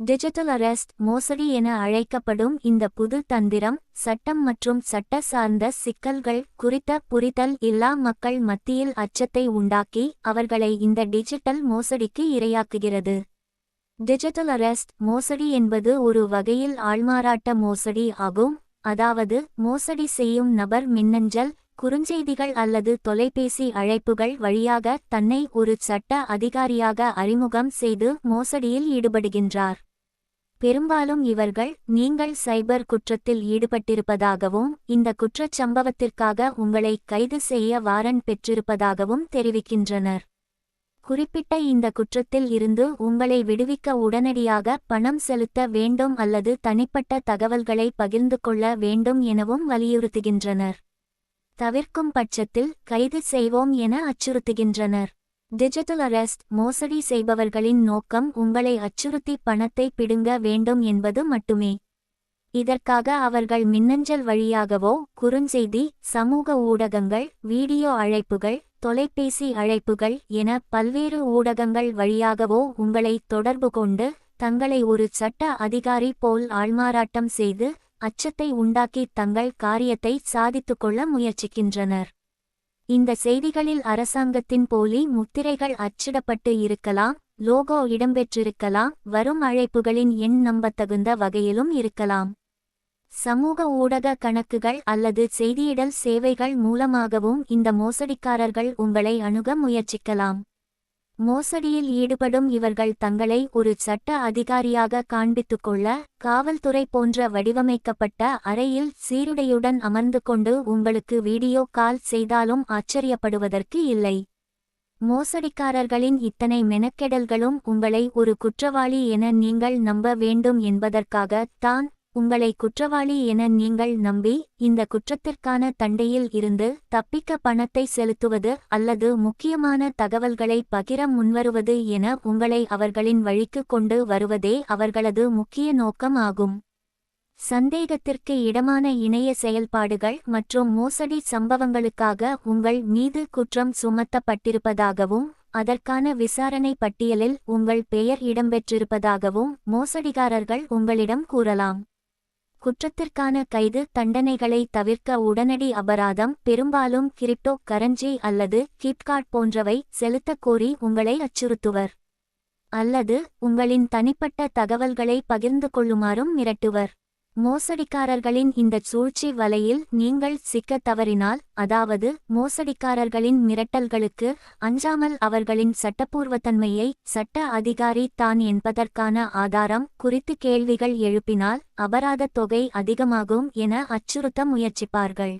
Digital arrest மோசடி என அழைக்கப்படும் இந்த புது தந்திரம் சட்டம் மற்றும் சட்ட சார்ந்த சிக்கல்கள் குறித்த புரிதல் இல்லா மக்கள் மத்தியில் அச்சத்தை உண்டாக்கி அவர்களை இந்த டிஜிட்டல் மோசடிக்கு இரையாக்குகிறது. டிஜிட்டல் அரெஸ்ட் மோசடி என்பது ஒரு வகையில் ஆள்மாறாட்ட மோசடி ஆகும் அதாவது மோசடி செய்யும் நபர் மின்னஞ்சல் குறுஞ்செய்திகள் அல்லது தொலைபேசி அழைப்புகள் வழியாக தன்னை ஒரு சட்ட அதிகாரியாக அறிமுகம் செய்து மோசடியில் ஈடுபடுகின்றார். பெரும்பாலும் இவர்கள் நீங்கள் சைபர் குற்றத்தில் ஈடுபட்டிருப்பதாகவும் இந்த குற்றச் சம்பவத்திற்காக உங்களை கைது செய்ய வாரண்ட் பெற்றிருப்பதாகவும் தெரிவிக்கின்றனர். குறிப்பிட்ட இந்த குற்றத்தில் இருந்து உங்களை விடுவிக்க உடனடியாக பணம் செலுத்த வேண்டும் அல்லது தனிப்பட்ட தகவல்களை பகிர்ந்து கொள்ள வேண்டும் எனவும் வலியுறுத்துகின்றனர். தவிர்க்கும் பட்சத்தில் கைது செய்வோம் என அச்சுறுத்துகின்றனர். டிஜிட்டல் அரெஸ்ட் மோசடி செய்பவர்களின் நோக்கம் உங்களை அச்சுறுத்தி பணத்தை பிடுங்க வேண்டும் என்பது மட்டுமே. இதற்காக அவர்கள் மின்னஞ்சல் வழியாகவோ குறுஞ்செய்தி சமூக ஊடகங்கள் வீடியோ அழைப்புகள் தொலைபேசி அழைப்புகள் என பல்வேறு ஊடகங்கள் வழியாகவோ உங்களை தொடர்பு கொண்டு தங்களை ஒரு சட்ட அதிகாரி போல் ஆள்மாறாட்டம் செய்து அச்சத்தை உண்டாக்கி தங்கள் காரியத்தை சாதித்துக் கொள்ள முயற்சிக்கின்றனர். இந்த செய்திகளில் அரசாங்கத்தின் போலி முத்திரைகள் அச்சிடப்பட்டு இருக்கலாம் லோகோ இடம்பெற்றிருக்கலாம் வரும் அழைப்புகளின் எண் நம்பத்தகுந்த வகையிலும் இருக்கலாம். சமூக ஊடக கணக்குகள் அல்லது செய்தியிடல் சேவைகள் மூலமாகவும் இந்த மோசடிக்காரர்கள் உங்களை அணுக முயற்சிக்கலாம். மோசடியில் ஈடுபடும் இவர்கள் தங்களை ஒரு சட்ட அதிகாரியாக காண்பித்துக் கொள்ள காவல்துறை போன்ற வடிவமைக்கப்பட்ட அறையில் சீருடையுடன் அமர்ந்து கொண்டு உங்களுக்கு வீடியோ கால் செய்தாலும் ஆச்சரியப்படுவதற்கு இல்லை. மோசடிக்காரர்களின் இத்தனை மெனக்கெடல்களும் உங்களை ஒரு குற்றவாளி என நீங்கள் நம்ப வேண்டும் என்பதற்காக தான் உங்களை குற்றவாளி என நீங்கள் நம்பி இந்த குற்றத்திற்கான தண்டையில் இருந்து தப்பிக்க பணத்தை செலுத்துவது அல்லது முக்கியமான தகவல்களை பகிர முன்வருவது என உங்களை அவர்களின் வழிக்கு கொண்டு வருவதே அவர்களது முக்கிய நோக்கம் ஆகும். சந்தேகத்திற்கு இடமான இணைய செயல்பாடுகள் மற்றும் மோசடி சம்பவங்களுக்காக உங்கள் மீது குற்றம் சுமத்தப்பட்டிருப்பதாகவும் அதற்கான விசாரணை பட்டியலில் உங்கள் பெயர் இடம்பெற்றிருப்பதாகவும் மோசடிகாரர்கள் உங்களிடம் கூறலாம். குற்றத்திற்கான கைது தண்டனைகளை தவிர்க்க உடனடி அபராதம் பெரும்பாலும் கிரிப்டோ கரன்சி அல்லது கிப்கார்ட் போன்றவை செலுத்தக் கோரி உங்களை அச்சுறுத்துவர். அல்லது உங்களின் தனிப்பட்ட தகவல்களை பகிர்ந்து கொள்ளுமாறும் மிரட்டுவர். மோசடிக்காரர்களின் இந்த சூழ்ச்சி வலையில் நீங்கள் சிக்கத் தவறினால் அதாவது மோசடிக்காரர்களின் மிரட்டல்களுக்கு அஞ்சாமல் அவர்களின் சட்டப்பூர்வத்தன்மையை சட்ட அதிகாரி தான் என்பதற்கான ஆதாரம் குறித்து கேள்விகள் எழுப்பினால் அபராதத் தொகை அதிகமாகும் என அச்சுறுத்த முயற்சிப்பார்கள்.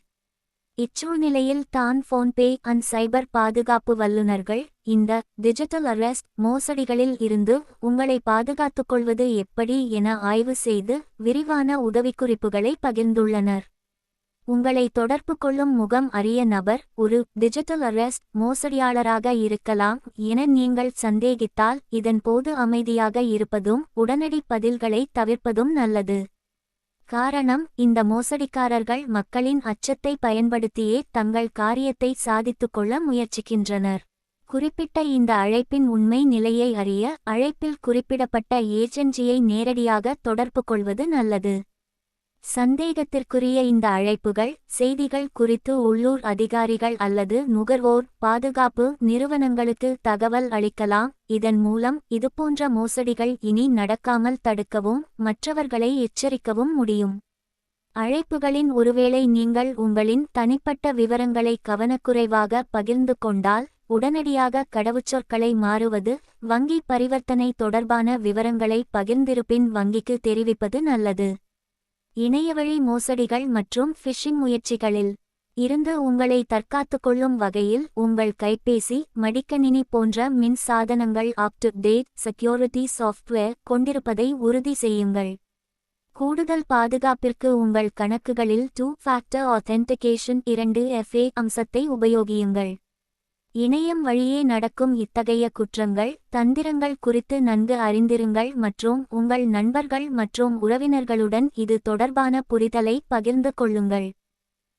இச்சூழ்நிலையில் தான் போன்பே அண்ட் சைபர் பாதுகாப்பு வல்லுநர்கள் இந்த டிஜிட்டல் அரெஸ்ட் மோசடிகளில் இருந்து உங்களை பாதுகாத்துக் கொள்வது எப்படி என ஆய்வு செய்து விரிவான உதவிக்குறிப்புகளை பகிர்ந்துள்ளனர். உங்களை தொடர்பு கொள்ளும் முகம் அறிய நபர் ஒரு டிஜிட்டல் அரெஸ்ட் மோசடியாளராக இருக்கலாம் என நீங்கள் சந்தேகித்தால் இதன் போது அமைதியாக இருப்பதும் உடனடி பதில்களை தவிர்ப்பதும் நல்லது. காரணம் இந்த மோசடிக்காரர்கள் மக்களின் அச்சத்தை பயன்படுத்தியே தங்கள் காரியத்தை சாதித்துக் கொள்ள முயற்சிக்கின்றனர். குறிப்பிட்ட இந்த அழைப்பின் உண்மை நிலையை அறிய அழைப்பில் குறிப்பிடப்பட்ட ஏஜென்சியை நேரடியாக தொடர்பு கொள்வது நல்லது. சந்தேகத்திற்குரிய இந்த அழைப்புகள் செய்திகள் குறித்து உள்ளூர் அதிகாரிகள் அல்லது நுகர்வோர் பாதுகாப்பு நிறுவனங்களுக்கு தகவல் அளிக்கலாம். இதன் மூலம் இதுபோன்ற மோசடிகள் இனி நடக்காமல் தடுக்கவும் மற்றவர்களை எச்சரிக்கவும் முடியும். அழைப்புகளின் ஒருவேளை நீங்கள் உங்களின் தனிப்பட்ட விவரங்களை கவனக்குறைவாக பகிர்ந்து கொண்டால் உடனடியாக கடவுச்சொற்களை மாறுவது வங்கி பரிவர்த்தனை தொடர்பான விவரங்களை பகிர்ந்திருப்பின் வங்கிக்கு தெரிவிப்பது நல்லது. இணையவழி மோசடிகள் மற்றும் ஃபிஷிங் முயற்சிகளில் இருந்து உங்களை தற்காத்துக் கொள்ளும் வகையில் உங்கள் கைபேசி மடிக்கணினி போன்ற மின் சாதனங்கள் up to date security software கொண்டிருப்பதை உறுதி செய்யுங்கள். கூடுதல் பாதுகாப்பிற்கு உங்கள் கணக்குகளில் டூ ஃபேக்டர் ஆத்தென்டிகேஷன் இரண்டு எஃப்ஏ அம்சத்தை உபயோகியுங்கள். இணையம் வழியே நடக்கும் இத்தகைய குற்றங்கள் தந்திரங்கள் குறித்து நன்கு அறிந்திருங்கள் மற்றும் உங்கள் நண்பர்கள் மற்றும் உறவினர்களுடன் இது தொடர்பான புரிதலை பகிர்ந்து கொள்ளுங்கள்.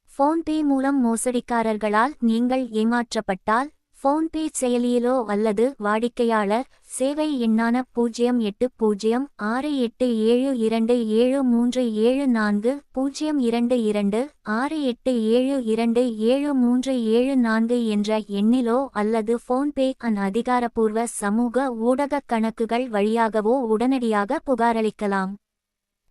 ஃபோன்பே மூலம் மோசடிக்காரர்களால் நீங்கள் ஏமாற்றப்பட்டால் ஃபோன்பே செயலியிலோ அல்லது வாடிக்கையாளர் சேவை எண்ணான பூஜ்ஜியம் எட்டு பூஜ்ஜியம் ஆறு எட்டு ஏழு இரண்டு ஏழு மூன்று ஏழு நான்கு பூஜ்ஜியம் இரண்டு இரண்டு ஆறு எட்டு ஏழு இரண்டு ஏழு மூன்று ஏழு நான்கு என்ற எண்ணிலோ அல்லது ஃபோன்பே அன் அதிகாரப்பூர்வ சமூக ஊடகக் கணக்குகள் வழியாகவோ உடனடியாக புகாரளிக்கலாம்.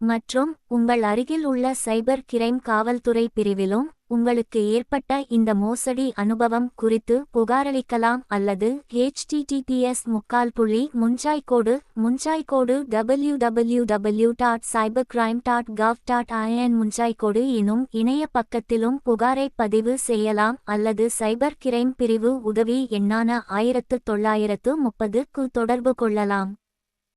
மற்றும் உங்கள் அருகில் உள்ள சைபர் கிரைம் காவல்துறை பிரிவிலும் உங்களுக்கு ஏற்பட்ட இந்த மோசடி அனுபவம் குறித்து புகாரளிக்கலாம் அல்லது ஹெச்டிடிபிஎஸ் முக்கால் புள்ளி முஞ்சாய்கோடு முன்சாய்கோடு W W W dot cyber crime dot gov dot IN முன்சாய்கோடு எனும் இணைய பக்கத்திலும் புகாரை பதிவு செய்யலாம் அல்லது சைபர் கிரைம் பிரிவு உதவி எண்ணான ஆயிரத்து தொள்ளாயிரத்து முப்பதுக்கு தொடர்பு கொள்ளலாம்.